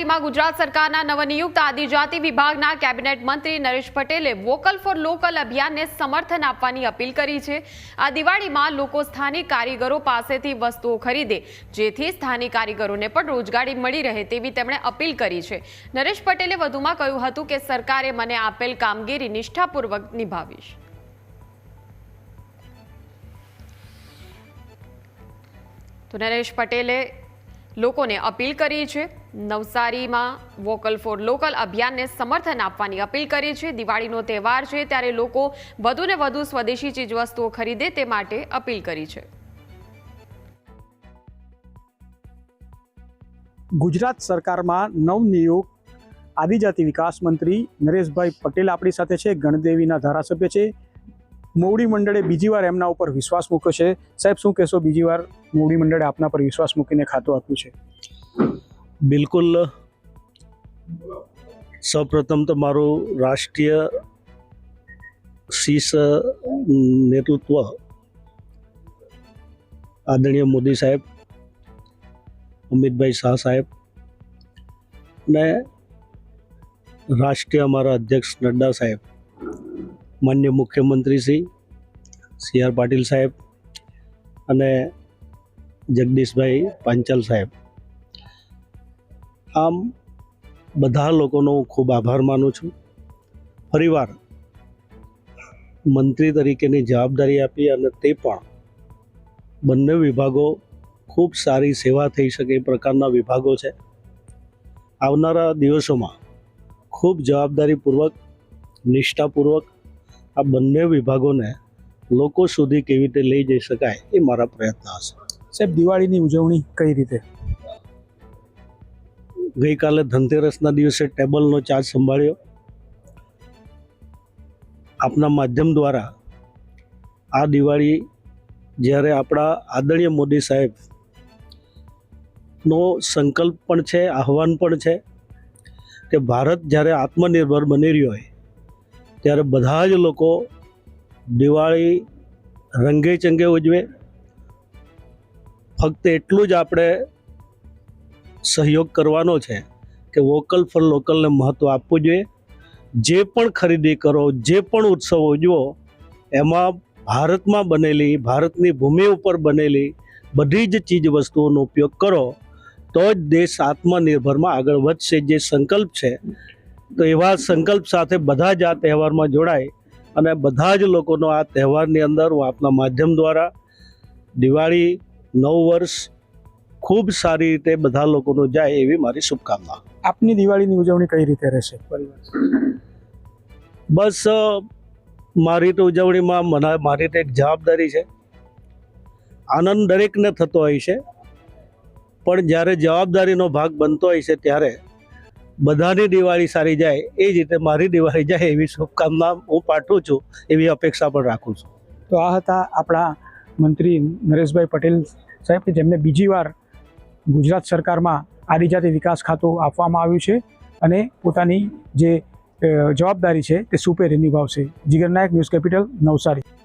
દિવાળીમાં ગુજરાત સરકારના નવનિયુક્ત આદિજાતિ વિભાગના કેબિનેટ મંત્રી નરેશ પટેલે વોકલ ફોર લોકલ અભિયાનને સમર્થન આપવાની અપીલ કરી છે. આ દિવાળીમાં લોકો સ્થાનિક કારીગરો પાસેથી વસ્તુઓ ખરીદે, જેથી સ્થાનિક કારીગરોને પણ રોજગારી મળી રહે તેવી તેમણે અપીલ કરી છે. નરેશ પટેલે વધુમાં કહ્યું હતું કે સરકારે મને આપેલ કામગીરી નિષ્ઠાપૂર્વક નિભાવીશ. તો નરેશ પટેલે લોકોને અપીલ કરી છે. નવસારીમાં વોકલ ફોર લોકલ અભિયાનને સમર્થન આપવાની અપીલ કરી છે. દિવાળીનો તહેવાર છે ત્યારે લોકો વધુને વધુ સ્વદેશી ચીજવસ્તુઓ ખરીદે તે માટે અપીલ કરી છે. ગુજરાત સરકારમાં નવનિયુક્ત આદિજાતિ વિકાસ મંત્રી નરેશભાઈ પટેલ આપણી સાથે છે. ગણદેવીના ધારાસભ્ય છે. મોવડી મંડળે બીજી વાર એમના ઉપર વિશ્વાસ મૂક્યો છે. સાહેબ, શું કહેશો? બીજી વાર મોવડી મંડળે આપના પર વિશ્વાસ મૂકીને ખાતું આપ્યું છે. બિલકુલ. સૌપ્રથમ તો મારું રાષ્ટ્રીય શીર્ષ નેતૃત્વ આદરણીય મોદી સાહેબ, અમિતભાઈ શાહ સાહેબ ને રાષ્ટ્રીય અમારા અધ્યક્ષ નડ્ડા સાહેબ. માન્ય મુખ્યમંત્રી શ્રી સી આર પાટીલ સાહેબ અને જગદીશભાઈ પાંચાલ સાહેબ. આમ બધા લોકોનો હું ખૂબ આભાર માનું છું. ફરીવાર મંત્રી તરીકેની જવાબદારી આપી અને તે પણ બંને વિભાગો ખૂબ સારી સેવા થઈ શકે એ પ્રકારના વિભાગો છે. આવનારા દિવસોમાં ખૂબ જવાબદારીપૂર્વક, નિષ્ઠાપૂર્વક આ બંને વિભાગોને લોકો સુધી કેવી રીતે લઈ જઈ શકાય એ મારા પ્રયત્ન હશે સાહેબ દિવાળીની ઉજવણી કઈ રીતે? ગઈકાલે ધનતેરસના દિવસે ટેબલનો ચાર્જ સંભાળ્યો. આપના માધ્યમ દ્વારા આ દિવાળી જ્યારે આપણા આદરણીય મોદી સાહેબ નો સંકલ્પ પણ છે આહવાન પણ છે કે ભારત જ્યારે આત્મનિર્ભર બની રહ્યો હોય ત્યારે બધા જ લોકો દિવાળી રંગે ચંગે ઉજવે. ફક્ત એટલું જ આપણે સહયોગ કરવાનો છે કે વોકલ ફોર લોકલને મહત્ત્વ આપવું જોઈએ. જે પણ ખરીદી કરો, જે પણ ઉત્સવ ઉજવો, એમાં ભારતમાં બનેલી, ભારતની ભૂમિ ઉપર બનેલી બધી જ ચીજ વસ્તુઓનો ઉપયોગ કરો, તો જ દેશ આત્મનિર્ભરમાં આગળ વધશે. જે સંકલ્પ છે તો એવા સંકલ્પ સાથે બધા જ આ તહેવારમાં જોડાય અને બધા જ લોકોનો આ તહેવારની અંદર હું આપના માધ્યમ દ્વારા દિવાળી નવ વર્ષ ખૂબ સારી રીતે બધા લોકોનો જાય એવી મારી શુભકામના. આપની દિવાળીની ઉજવણી કઈ રીતે રહેશે? બસ મારી તો ઉજવણીમાં મને મારી તો એક જવાબદારી છે. આનંદ દરેકને થતો હોય છે. પણ જ્યારે જવાબદારીનો ભાગ બનતો હોય છે ત્યારે બધાની દિવાળી સારી જાય, એ જ રીતે મારી દિવાળી જાય એવી શુભકામના હું પાઠવું છું, એવી અપેક્ષા પણ રાખું છું. તો આ હતા આપણા મંત્રી નરેશભાઈ પટેલ સાહેબ જેમને બીજી વાર ગુજરાત સરકારમાં આદિજાતિ વિકાસ ખાતું આપવામાં આવ્યું છે અને પોતાની જે જવાબદારી છે તે સુપેરે નિભાવશે. Jigar Nayak news capital Navsari.